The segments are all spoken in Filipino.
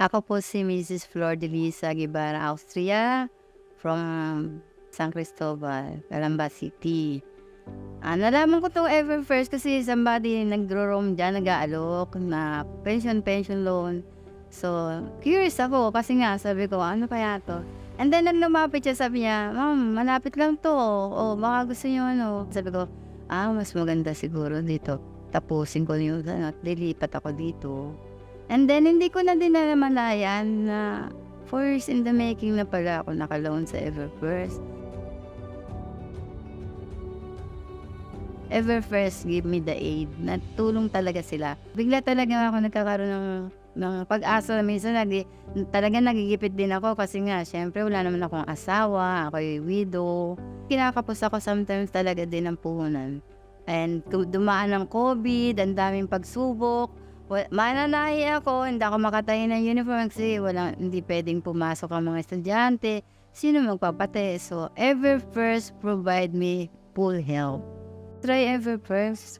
Ako po si Mrs. Flor de Lisa Guevara, Austria, from San Cristobal, Calamba City. Ah, nalaman ko itong Ever First kasi somebody nagro-roam dyan, nag-aalok na pension, pension loan. So, curious ako kasi nga sabi ko, ano kaya to? And then, nang lumapit siya, sabi niya, Ma'am, malapit lang to. O, baka gusto niyo ano. Sabi ko, ah, mas maganda siguro dito. Tapusin ko yung ano, at lilipat ako dito. And then, hindi ko na din namalayan na four in the making na pala ako nakaloan sa Everfirst. Everfirst give me the aid. Natulong talaga sila. Bigla talaga ako nagkakaroon ng, ng pag-asa. Minsan nag, talaga nagigipit din ako kasi nga, syempre wala naman akong asawa, ako'y widow. Kinakapos ako sometimes talaga din ng puhunan. And dumaan ng COVID, ang daming pagsubok. Well, mananahi ako, hindi ako makatayo ng uniform kasi wala, hindi pwedeng pumasok ang mga estudyante. Sino magpapate? So, Ever First provide me full help. Try Ever First.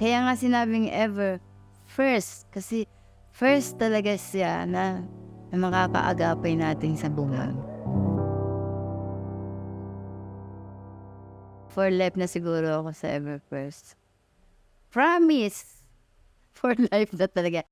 Kaya nga sinabing Ever First kasi first talaga siya na, na makakaagapay natin sa buhay. For life na siguro ako sa Ever First. Promise! For life na talaga.